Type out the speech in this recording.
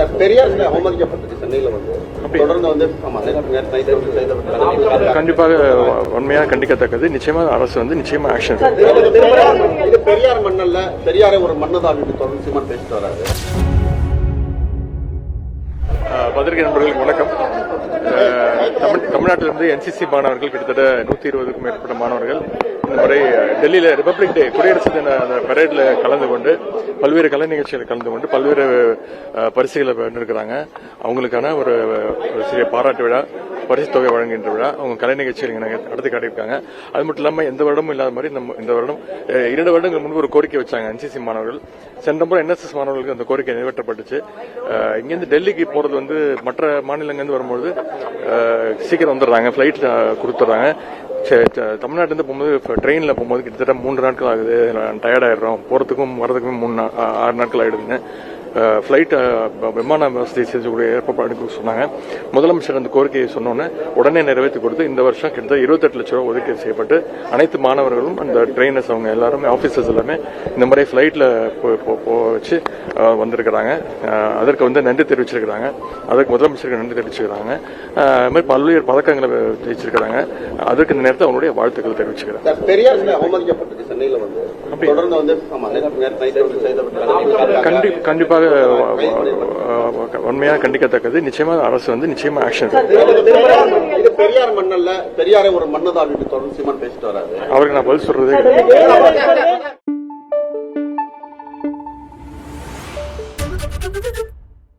Sir Periyar அவமதிக்கப்பட்டது சென்னையில வந்து. தொடர்ந்து வந்து கண்டிப்பாக உண்மையாக கண்டிக்கத்தக்கது. நிச்சயமாக அரசு வந்து நிச்சயமா ஆக்ஷன் இது பெரியார் மண்ணல்ல பெரியாரை ஒரு மன்னதா அப்படின்னு தொடர்ந்து சீமான் பேசிட்டு வராரு. பத்திரிகை நண்பர்களுக்கு வணக்கம். தமிழ்நாட்டிலிருந்து என்சிசி மாணவர்கள் கிட்டத்தட்ட நூத்தி இருபதுக்கும் மேற்பட்ட மாணவர்கள் இந்த முறை டெல்லியில் டெல்லியில ரிபப்ளிக் டே குடியரசு தின அந்த பரேட்ல கலந்து கொண்டு பல்வேறு கலை நிகழ்ச்சிகளில் கலந்து கொண்டு பல்வேறு பரிசுகளை வென்றிருக்கிறாங்க அவங்களுக்கான ஒரு ஒரு சிறிய பாராட்டு விழா. பரிசு தொகை வழங்குகின்ற விழா. அவங்க கலை நிகழ்ச்சிகள் நடத்தி காட்டியிருக்காங்க. அது மட்டும் இல்லாமல் எந்த வருடமும் இல்லாத மாதிரி நம்ம இந்த வருடம் இரண்டு வருடங்கள் முன்பு ஒரு கோரிக்கை வச்சாங்க என்சிசி மாணவர்கள். சென்ற முறை என்எஸ்எஸ் மாணவர்களுக்கு அந்த கோரிக்கை நிறைவேற்றப்பட்டுச்சு. இங்கேருந்து டெல்லிக்கு போறது வந்து மற்ற மாநிலங்கள்லேருந்து வரும்போது சீக்கிரம் வந்துடுறாங்க. ஃபிளைட் கொடுத்துட்றாங்க. தமிழ்நாட்டிலேருந்து போகும்போது ட்ரெயினில் போகும்போது கிட்டத்தட்ட மூன்று நாட்கள் ஆகுது. டயர்டாயிடுறோம் போகிறதுக்கும் வரதுக்கும் மூணு ஆறு நாட்கள் ஆகிடுதுங்க ஃப்ளைட் விமான வசதி செஞ்சக்கூடிய ஏற்பாடு சொன்னாங்க. முதலமைச்சர் அந்த கோரிக்கையை சொன்னோன்னே உடனே நிறைவேற்றி கொடுத்து இந்த வருஷம் கிட்டத்தட்ட இருபத்தெட்டு லட்சம் ரூபாய் ஒதுக்கீடு செய்யப்பட்டு அனைத்து மாணவர்களும் அந்த ட்ரெயினர்ஸ் அவங்க எல்லாருமே ஆஃபீஸர்ஸ் எல்லாமே இந்த முறை ஃப்ளைட்டில் வச்சு வந்திருக்கிறாங்க. அதற்கு வந்து நன்றி தெரிவிச்சிருக்கிறாங்க. அதற்கு முதலமைச்சருக்கு நன்றி தெரிவிச்சிருக்கிறாங்க. அது மாதிரி பல்வேறு பதக்கங்களை ஜெயிச்சிருக்கிறாங்க அதற்கு இந்த நேரத்தில் அவங்களுடைய வாழ்த்துக்கள் தெரிவிச்சுக்கிறேன். பெரியார் அவமதிக்கப்பட்டது சென்னையில வந்து. தொடர்ந்து வந்து கண்டிப்பாக நிச்சயமாக உண்மையாக கண்டிக்கத்தக்கது. நிச்சயமாக அரசு வந்து நிச்சயமா ஆக்ஷன் பெரியார் மண்ணல்ல பெரியாரை ஒரு மன்னதா அப்படின்னு தொடர்ந்து சீமான் பேசிட்டு வராரு. அவருக்கு நான் பதில் சொல்றது